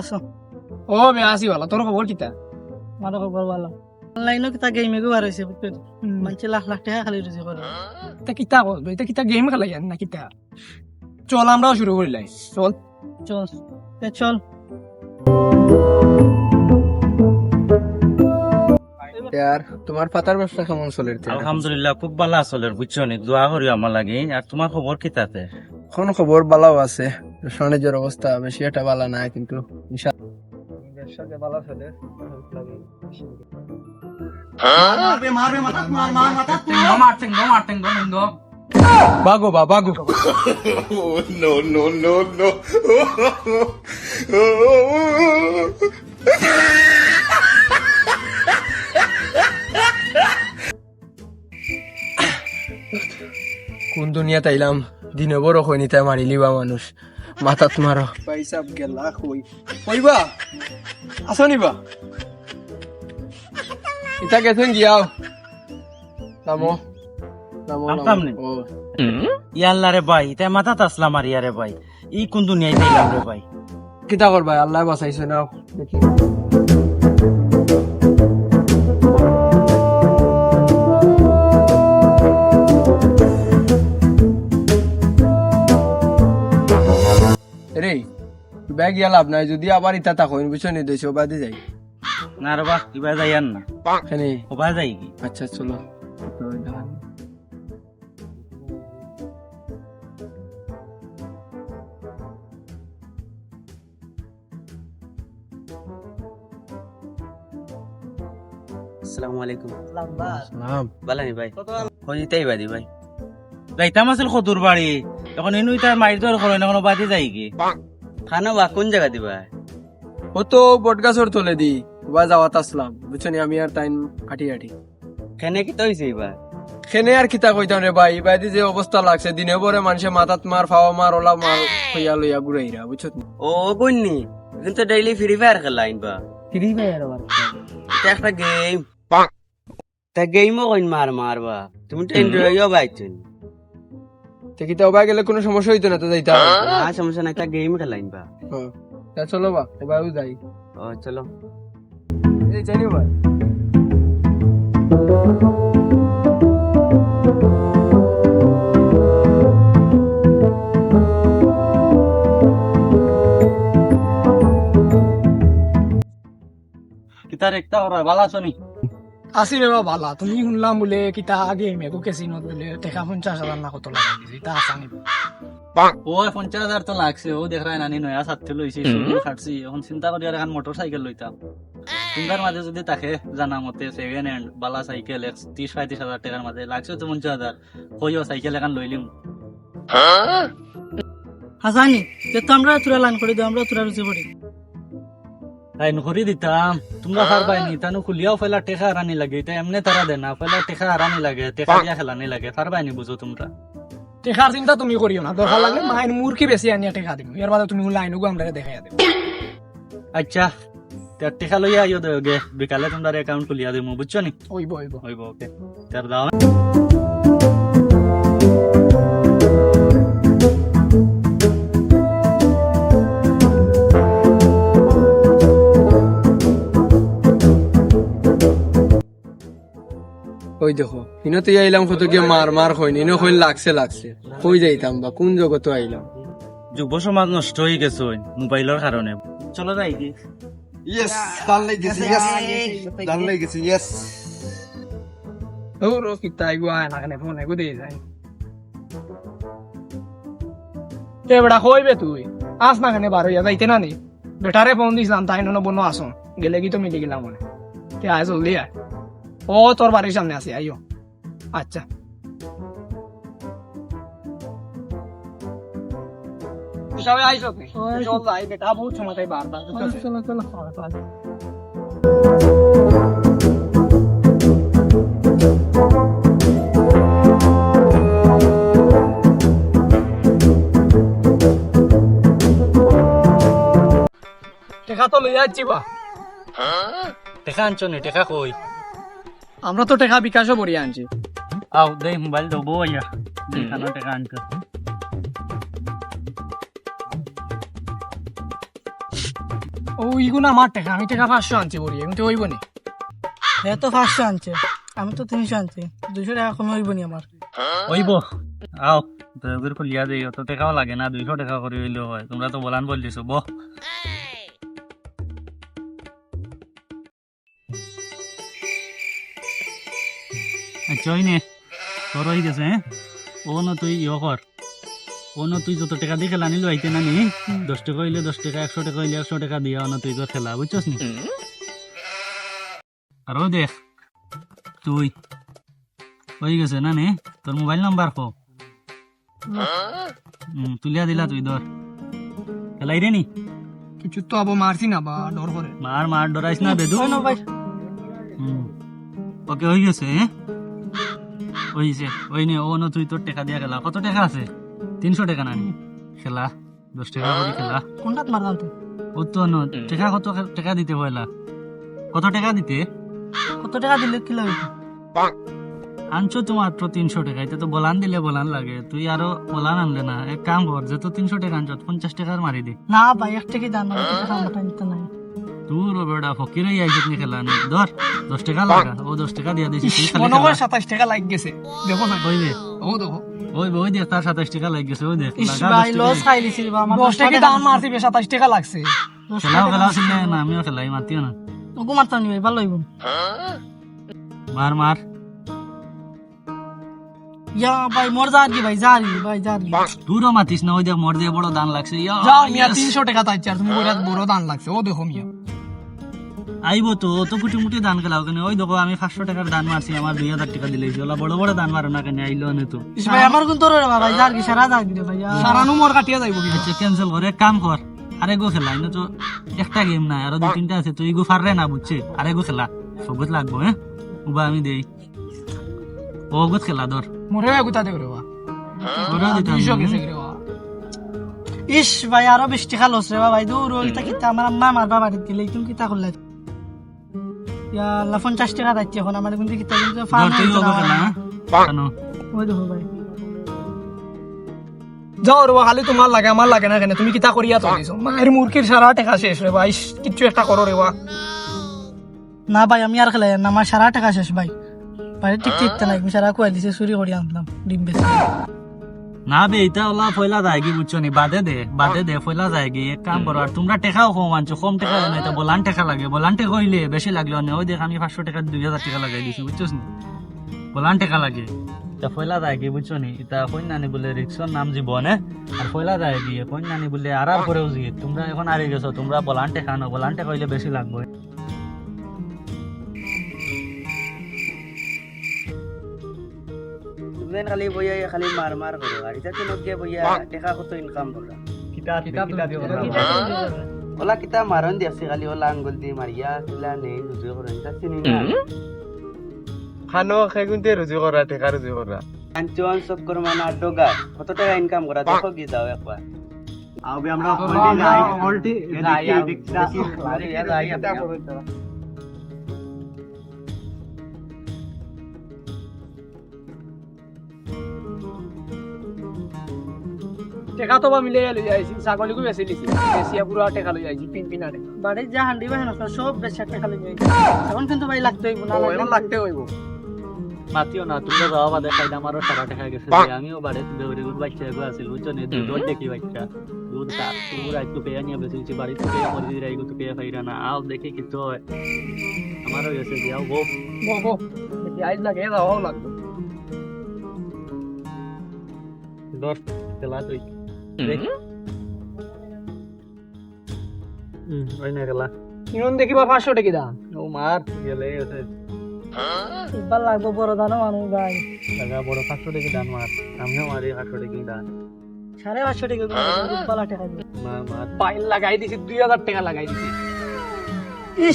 আছো ও বে আসি ভালো। তোর খবর কিতা আমার খবর ভালো। অনলাইনে কিতা গেমে গো হারাইছে বুঝছ মানুষ লাখ লাখ টাকা খালি রয়েছে করে তা কিতা কর এটা কিতা গেম খেলাই না কিতা? চল আমরাও শুরু করিলাই চল। চল। তে চল। আর তোমার পাতার ব্যবসা কেমন চলে আলহামদুলিল্লাহ খুব ভালো আসলে বুঝছ নি? দোয়া করি আমার লাগে। আর তোমার খবর কি তাতে? কোন খবর ভালো আছে। বাণিজ্যের অবস্থা বেশি একটা ভালো না কিন্তু বাগো বা বাগো। কোন দুনিয়া তাইলাম দিনে বড় হয়নি তাই মারিলিবা মানুষ। মাথাত মারো পয়সা গেলা কই কইবা আসো নিবা ইতা গেছেন গিয়াও নামো। নামো নি? ও ইয়াল্লা রে ভাই তাই মাথাত আসলাম আর ইয়ারে ভাই ই কোন দুনিয়ায় দিলাম রে ভাই কিতা করবা আল্লাহ বাঁচাইছে নাও। দেখি। ব্যাগ ইয়া লাভ নাই যদি আবার ইতা তা কইন বুঝছ নি দেশে বাদে যাই। না রে বাহ ইবা যাই আর না। এখানে। হবা যাই কি? আচ্ছা চলো। আসসালামু আলাইকুম। সালাম ভাই। হই তাই বাদি ভাই? যাইতাম আছিল কদুর বাড়ি। এখন ইনু ইতার মারি ধর করো না কোনো বাদি যাই কি? খানা বা কোন জায়গা দিবা? ও তো বটগাছর তোলে দি বা যাওয়াত আসলাম। বুঝছ নি আমি আর টাইম হাঁটি হাঁটি। কেনে কি তো হইছে এবার খেনে আর কিতা কইতাম রে ভাই? বাইদি যে অবস্থা লাগছে দিনে পরে মানুষে মাথাত মার ফাওয়া মার ওলা মার হইয়া লইয়া ঘুরাইরা বুঝছ নি? ও গুন্নি কিন্তু ডেইলি ফ্রি ফায়ার খেলা আইনবা। ফ্রি ফায়ার আবার এটা একটা গেম তা গেমও কইন মার মারবা তুমি তো এনজয়ও বাইছেন তো কিতা ওবা গেলে কোনো সমস্যা হইতো না তো যাইতা না সমস্যা না একটা গেম খেলাইনবা তা চলো বা এবারও যাই। ও চলো। এই জানি ভাই। কিতার একটা ওরা? ভালো আছো নি আসি রে বাবা ভালা তুমি শুনলাম বলে কিতা গেম একো কেসিনত বলে টেকা পঞ্চাশ হাজার না কত লাগাই দিছে ইতা আসানি ও পঞ্চাশ হাজার তো লাগছে ও দেখ রায় নানি নয়া সাথে লইছে খাটছি এখন চিন্তা করি আর এখন মোটর সাইকেল লইতাম তোমার মাঝে যদি তাকে জানা মতে সেকেন্ড হ্যান্ড বালা সাইকেল এক ত্রিশ পঁয়ত্রিশ হাজার টাকার মাঝে লাগছে তো পঞ্চাশ হাজার কইও সাইকেল এখন লইলিম হাসানি যে তো আমরা তোরা লাইন করে দিও আমরা তোরা রুচি করি তাই দিতাম তোমরা পারবাই নি তানু খুলিয়াও ফেলা টেকা হারানি লাগে। তাই এমনি তারা দে না ফেলা টেকা হারানি লাগে টেকা দিয়া খেলানি লাগে। পারবাই নি বুঝো তোমরা। টেকার চিন্তা তুমি করিও না। দরকার লাগলে মাইন মূর্খি বেশি আনিয়া টেকা দিম। ইয়ার বাদে তুমি লাইন আমরা দেখাই দেব আচ্ছা তে টেকা লইয়া আইও দেগে বিকালে তোমরা অ্যাকাউন্ট খুলিয়া দিমু বুঝছ নি? ওইব ওইব হইব ওকে তার দাও ওই দেখো? ইনো তো আইলাম কত গিয়ে মার মার হয়নি ইনো হইল লাগছে লাগছে। কই যাইতাম বা কোন জগত আইলাম? যুব সমাজ নষ্ট হয়ে গেছে মোবাইলের কারণে। চলো যাই কি ইয়েস দান লাগেছে ইয়েস দান লাগেছে ইয়েস ও রো কিতা আইগো আয় না কেন ফোন আইগো দিয়ে যায় কে বেটা কইবে তুই? আস না কেন বার হইয়া যাইতে না নি বেটারে ফোন দিছিলাম তাই নন বনো আসুন। গেলে কি তো মিলে গেলাম মনে তে আয় জলদি আয়। ও তোর বাড়ির সামনে আছে আইও আচ্ছা সবাই আইসো তুই চল যাই বেটা বহুত সময় তাই বারবার চলো চলো টেকা তো লইয়া যাচ্ছি বা টেকা আনছো নি টেকা কই আমরা তো টেকা বিকাশও বড়িয়া আনছি। আও দে মোবাইল দেবো আইয়া। দেখানো টেকা আনছো ও ইগুলো আমার টাকা আমি টাকা পাঁচশো আনছি বলি এমনি হইব নি হ্যাঁ তো পাঁচশো আনছে আমি তো তিনশো আনছি দুশো টাকা কমে হইব নি আমার। ওইব আও দয়াগুর খুলিয়া দেই অত টাকাও লাগে না দুইশো টাকা করে হইলেও হয় তোমরা তো বলান বল দিছো বহ। ওই নে তোর হয়ে গেছে হ্যাঁ? ও না তুই ইয়ে কর। ও না তুই যত টাকা দিয়ে খেলা নিলো আইতে না নি দশ টাকা হইলে দশ টাকা একশো টাকা হইলে একশো টাকা দিয়া না তুই তোর খেলা বুঝছস নি? আরও দেখ তুই হয়ে গেছে না নে তোর মোবাইল নাম্বার কো। হুম, তুলিয়া দিলা তুই ধর। খেলাই রে নি? কিছু তো আবার মারছি না বা ডর করে। মার মার ডরাইস না বেদু। হয় ভাই। ওকে হয়ে গেছে হ্যাঁ? হয়েছে ওই নে ও না তুই তোর টাকা দিয়া খেলা। কত টাকা আছে? তিনশো টাকা না নি? খেলা দশ টাকা করে খেলা। কোনটাত মারলাম তুই? ও তো ন টাকা কত টাকা দিতে পয়লা কত টাকা দিতে? কত টাকা দিলে কি লাগবে আনছো তো মাত্র তিনশো টাকা এটা তো বলান দিলে বলান লাগে। তুই আরও বলান আনলে না। এক কাম কর যেহেতু তিনশো টাকা আনছো পঞ্চাশ টাকার মারি দে। না ভাই এক টাকা দাম না টাকা নাই। তোর ও বেটা ফকির আইসত নি খেলা নি। ধর দশ টাকা লাগা। ও দশ টাকা দিয়া দিছি তুই মনে হয় সাতাশ টাকা লাগ গেছে। দেখো না। দে ও দেখো। ওই ওই দেখ তার সাতাশ টাকা লাগ গেছে ওই দেখ ভাই লস টাকা। বা আমার দশ টাকা দাম মারছি সাতাশ টাকা লাগছে। দশ খেলাও টাকা খেলাও ছিল না আমিও খেলাই মাতিও না। ওগো মারতাম নি ভাই ভালো হইব। মার মার। ইয়া ভাই মোর ভাই জারি ভাই জারি তুরও মাতিস না ওই দেখ মোর দিয়ে বড় দান লাগছে। ইয়া, যাও মিয়া yes. তিনশো টাকা তাইছে আর তুমি বড় দান লাগছে। ও দেখো মিয়া। আইবো তো তো কুটি মুটি দান খেলাও কেন? ওই দেখো আমি পাঁচশো টাকার দান মারছি আমার দুই হাজার টাকা দিলে ওলা বড় বড় দান মারো না কেন আইলো না তো। ইস ভাই আমার কোন তোর রে ভাই জারি সারা জারি রে ভাই সারানো মোর কাটিয়া যাইব কি? আচ্ছা ক্যান্সেল করে এক কাম কর আরে গো খেলা ইনো তো একটা গেম নাই আরও দুই তিনটা আছে তুই গো ফাররে না বুঝছে? আরে গো খেলা সবুজ লাগবো হ্যাঁ? উবা আমি দেই। ও গো খেলা ধর। মোরে গুতা দেব রে বা ওরা দিতাম। ইস ভাই আরও বেশ টাকা লস রে ভাই। দূর ওই তা কিতা আমার আম্মা মার বাবা দিলে তুমি কিতা করলে? ইয়া আল্লাহ পঞ্চাশ টাকা যাচ্ছে এখন আমার কিন্তু কিতা কিন্তু ওই দেখো ভাই। যাও রে খালি তোমার লাগে আমার লাগে না কেন? তুমি কিতা করিয়া তো দিছো মায়ের মুরগির সারা টাকা শেষ রে ভাই কিচ্ছু একটা করো রে বা। না ভাই আমি আর খেলাই না আমার সারা টাকা শেষ ভাই। ভাই ঠিক ঠিক নাই আমি সারা কুয়াই দিছে চুরি করে আনলাম ডিম বেশি না বে এটা ওলা ফয়লা যায় কি বুঝছ নি? বাদে দে বাদে দে ফয়লা যায় কি এক কাম করো, আর তোমরা টেকাও কম আনছো, কম টেকা না এটা বলান টেকা লাগে। বলান টেকা হইলে বেশি লাগল না ওই দেখ, আমি পাঁচশো টাকা দুই হাজার টাকা লাগাই দিছি, বুঝছোস নি? বলান টেকা লাগে। এটা ফয়লা যায় কি বুঝছ নি? এটা কন্যানি বলে রিক্সর নাম জীবন আর ফয়লা যায় কি কন্যানি বলে আর আর করেও জি তোমরা এখন আরে গেছো, তোমরা বলান টেকা নো বলান টেকা হইলে বেশি লাগবে তুমি খালি বইয়া খালি মার মার করো আর এটা তুমি কে বইয়া টাকা কত ইনকাম করো কিতা কিতা দিও ওলা কিতা মারন দিয়াছে খালি ওলা আঙ্গুল দিয়ে মারিয়া কিলা নেই রুজু করো এটা চিনি না। খানো খাই কিন্তু রুজু করা টেকা রুজু করা আঞ্চন চক্কর মানে ডগা কত টাকা ইনকাম করা দেখো কি যাও একবার আবে আমরা টেকা তো মিলে লই যাইছি ছাগলিকো বেচি লিছি বেচিয়া পুরা টেকা লই যাইছি তিন তিন আড়ে বাড়ির যা হান্ডি বাহিনী সব টাকা লেগে এখন কিন্তু ভাই লাগতে হইব না এখন লাগতে হইব। মাতিও না তোমরা যাওয়া বাদে খাইলে আমারও সারা টাকা গেছে। আমিও বাড়িতে দেউরি গুলো বাচ্চা এগুলো আছিল বুঝছ নি? দুধ দেখি বাচ্চা দুধ তা রাইতো পেয়া নিয়ে পেয়া মরি দিই রাইগো তো পেয়া ফাইরা না আও দেখি কি তো আমারও গেছে গো দেখি আইজ লাগে যাওয়াও লাগবে। দর তেলা তুই। হুম। ওই না গেলা। ইনন দেখিবা পাঁচশো টাকি দাম ও মার গেলে লাগবো বড় দানো মানুষ ভাই। বড় পাঁচশো টাকা দান মার। আমিও মারি পাঁচশো টাকা দান। সাড়ে পাঁচশো টাকা পালা টাকা মার মার বাইন লাগাই দিছি দুই হাজার টাকা লাগাই দিছি।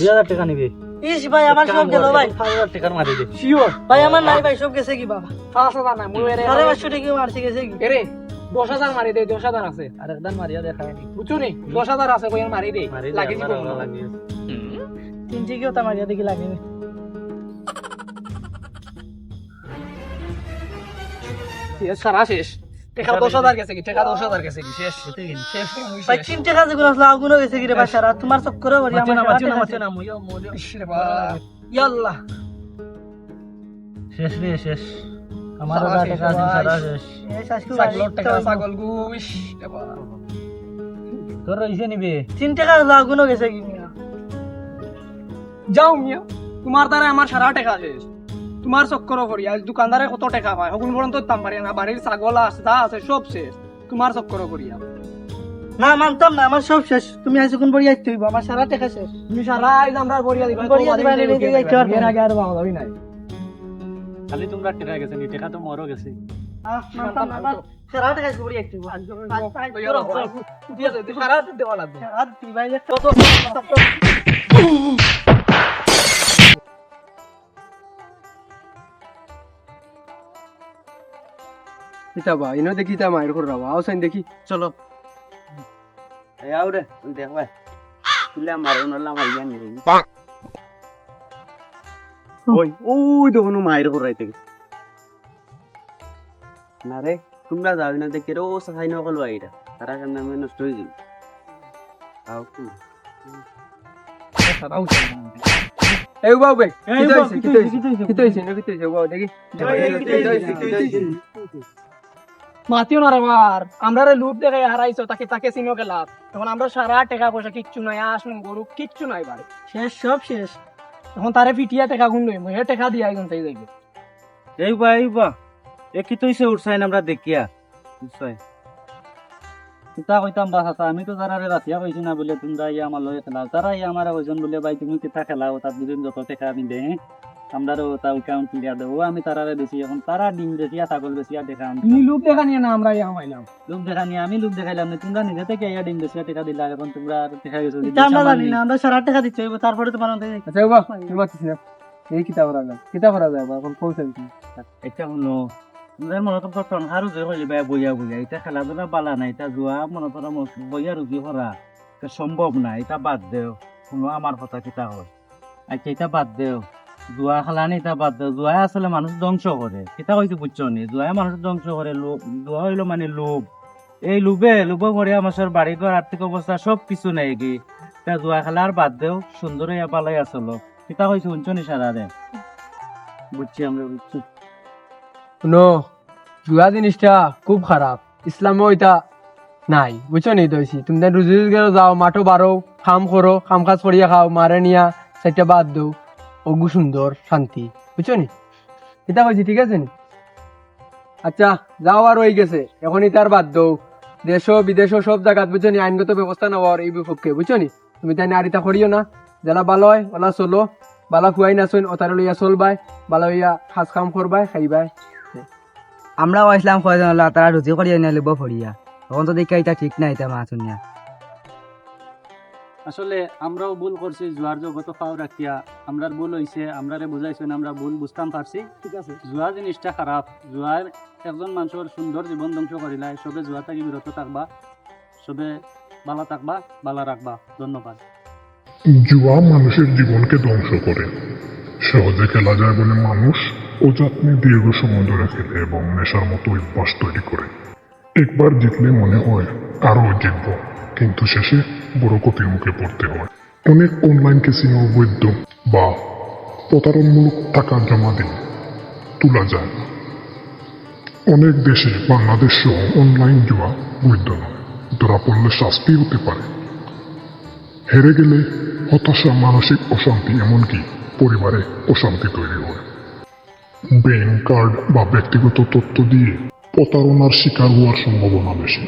দুই হাজার টাকা নিবি। ইস ভাই আমার সব গেল ভাই। টাকার মারি দে। শিওর ভাই আমার নাই ভাই সব গেছে কি বাবা? পাঁচ হাজার না মুই টাকা মারছে গেছে কি? দশ হাজার মারি দে দশ হাজার আছে। আর একদান মারিয়া দেখায় নি। বুঝছ নি? দশ হাজার আছে কই মারি দে মারি লাগি দিব লাগি তিন টিকিও তা মারিয়া দেখি লাগে সারা শেষ। টেকা দশ হাজার গেছে কি? টেকা দশ হাজার গেছে কি? শেষ। শেষ। ভাই তিন টাকা যেগুলো আসলে আগুনও গেছে কি রে ভাই সারা? তোমার চক্করে বাড়ি না আমার না সারা না মুইও মুইও ইস রে শেষ রে শেষ। টাকা আছে সারা। শেষ। টাকা ছাগল তোর রইছে নিবে? তিন টাকা গেছে কি? যাও মিয়া তোমার দ্বারা আমার সারা টাকা শেষ। তোমার চক্কর করি আজ দোকানদারে কত টাকা পায়? সকল পর্যন্ত দাম পারি না বাড়ির ছাগল আছে যা আছে সব শেষ। তোমার চক্কর করিয়া না মানতাম না আমার সব শেষ। তুমি আজ কোন বাড়ি আইতে হইব আমার সারা টাকা শেষ। তুমি সারা আজ আমরা করিয়া দিবা করিয়া দিবা। এর আগে আর যাবে নাই। খালি তোমরা টেকা গেছে নি টেকা তো মরও গেছে। আহ, মানতাম না, আমার সারা টাকা আজকে বাড়ি আইতে হইব। আজ- আজ- আজ- ঠিক আছে তুই সারা দেওয়া লাগবে। আর তুই ভাই যে কত কিতা বা ইনো দেখি তা মায়ের করে রাবা আও সাইন দেখি। চলো। আও রে দেখ ভাই। তুলে মারো নলা ওই ওই দেখুন মায়ের ঘুরাইতে না রে তোমরা যাও না দেখে ও সাফাই নকল আইরা তারা কেন আমি নষ্ট হয়ে যাবে? আও কি এই বাবু ভাই এই হইছে কিতা কিতা হইছে, হইছে? হইছে? না কিতা হইছে? বাবু দেখি। মাতিও না রে বার আমরা রে লুপ দেখে হারাইছো তাকে তাকে চিনো গেলা তখন আমরা সারা টাকা পয়সা কিচ্ছু নাই আসুন গরু কিচ্ছু নাই বাড়ি। শেষ সব শেষ। তখন তারে পিটিয়া টেকা গুণ লইম হে টেকা দিয়া একজন তাই যাইবে। এই বা এই বা এ কি তৈছে উঠছাইন আমরা দেখিয়া? নিশ্চয় তা কইতাম বা হাতা আমি তো তারা রাতিয়া কইছি না বলে তোমরা ইয়া আমার লয়ে খেলা তারা ইয়া আমার ওজন বলে ভাই তুমি কিতা খেলাও তার দুদিন যত টেকা হ্যাঁ আমরারও তা অ্যাকাউন্ট ক্লিয়ার দেবো। আমি তারারে বেশি এখন তারা ডিম বেশিয়া ছাগল বেশিয়া দেখা তুমি লুপ দেখা নিয়ে না আমরা ইয়া হইলাম লোক দেখা নিয়ে আমি লোক দেখাইলাম না। তোমরা নিজে থেকে ইয়া ডিম বেশিয়া টাকা দিলা এখন তোমরা আর দেখা গেছো যে আমরা জানি না আমরা সারা টাকা হইব তারপরে তোমার আচ্ছা বাবা তুমি না এই কিতা করা যায় কিতা করা যায় এখন পৌঁছে এটা শুনো তোমাদের মনে তো প্রথম হারু যে হইলে ভাই বইয়া বইয়া এটা খেলাধুলা বালা না এটা জুয়া মনে করো বইয়া রুগী করা এটা সম্ভব না এটা বাদ দেও শুনো আমার কথা কিতা হয়। আচ্ছা এটা বাদ দেও। জুয়া খেলা নি এটা বাদ দেও জুয়া আসলে মানুষ ধ্বংস করে। কিতা কইতে বুঝছ নি? জুয়া মানুষ ধ্বংস করে জুয়া হইল মানে লোভ। এই লোভে, লোভ করে আমার বাড়ি ঘর আর্থিক অবস্থা সব কিছু নেই কি তা জুয়া খেলা আর বাদ দেও সুন্দর হইয়া পালাই আসলো কিতা কইছে শুনছো নি সারা রে বুঝছি আমরা বুঝছি। শুনো, জুয়া জিনিসটা খুব খারাপ। ইসলামও এটা নাই, বুঝছ নি দইছি তুমি রুজি রোজগার যাও মাঠো বারো কাম করো কাম কাজ করিয়া খাও মারে নিয়া সেটা বাদ দো ওগু সুন্দর, শান্তি, বুঝছ নি? এটা কইছি, ঠিক আছে নি? আচ্ছা যাও আর হয়ে গেছে। এখন ইতার বাদ দো দেশ বিদেশ সব জায়গাত, বুঝছ নি, আইনগত ব্যবস্থা নেওয়ার এই বিপক্ষে, বুঝছ নি? তুমি তাই নারীতা করিও না। যারা ভালো হয় ওলা চলো। বালা খুয়াই নাচুন ওতার লইয়া চলবাই। বালা হইয়া সাজ কাম করবাই, খাইবাই। আমরা ইসলাম কয়জন হলো তারা রুজি করিয়া নিয়ে, লিব ফরিয়া তখন তো দেখি এটা ঠিক নাই এটা শুনিয়া আসলে আমরাও ভুল করছি জুয়ার জগত পাও রাখিয়া আমরার ভুল হইছে আমরারে বুঝাইছেন আমরা ভুল বুঝতাম পারছি। ঠিক আছে। জুয়া জিনিসটা খারাপ জুয়ার একজন মানুষের সুন্দর জীবন ধ্বংস করিলাই সবে জুয়া থাকি বিরত থাকবা সবে ভালো থাকবা ভালো রাখবা। ধন্যবাদ। জুয়া মানুষের জীবনকে ধ্বংস করে। সহজে খেলা যায় বলে মানুষ অযত্নে দীর্ঘ সময় ধরে খেলে এবং নেশার মতো অভ্যাস তৈরি করে। একবার জিতলে মনে হয় আরও জিতব কিন্তু শেষে বড় ক্ষতির মুখে পড়তে হয়। অনেক অনলাইন ক্যাসিনো বৈধ বা প্রতারণমূলক টাকা জমা দিয়ে তোলা যায়। অনেক দেশে বাংলাদেশ সহ অনলাইন জুয়া বৈধ নয়। ধরা পড়লে শাস্তি হতে পারে। হেরে গেলে হতাশা, মানসিক অশান্তি এমনকি পরিবারে অশান্তি তৈরি হয়। ব্যাংক কার্ড বা ব্যক্তিগত তথ্য দিয়ে প্রতারণার শিকার হওয়ার সম্ভাবনা বেশি।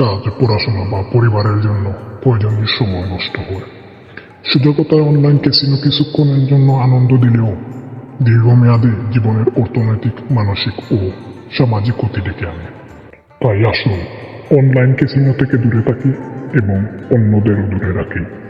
কাজ পড়াশোনা বা পরিবারের জন্য প্রয়োজনীয় সময় নষ্ট হয়। সুযোগতায় অনলাইন ক্যাসিনো কিছুক্ষণের জন্য আনন্দ দিলেও দীর্ঘমেয়াদে জীবনের অর্থনৈতিক, মানসিক ও সামাজিক ক্ষতি ডেকে আনে। তাই আসুন অনলাইন ক্যাসিনো থেকে দূরে থাকি এবং অন্যদেরও দূরে রাখি।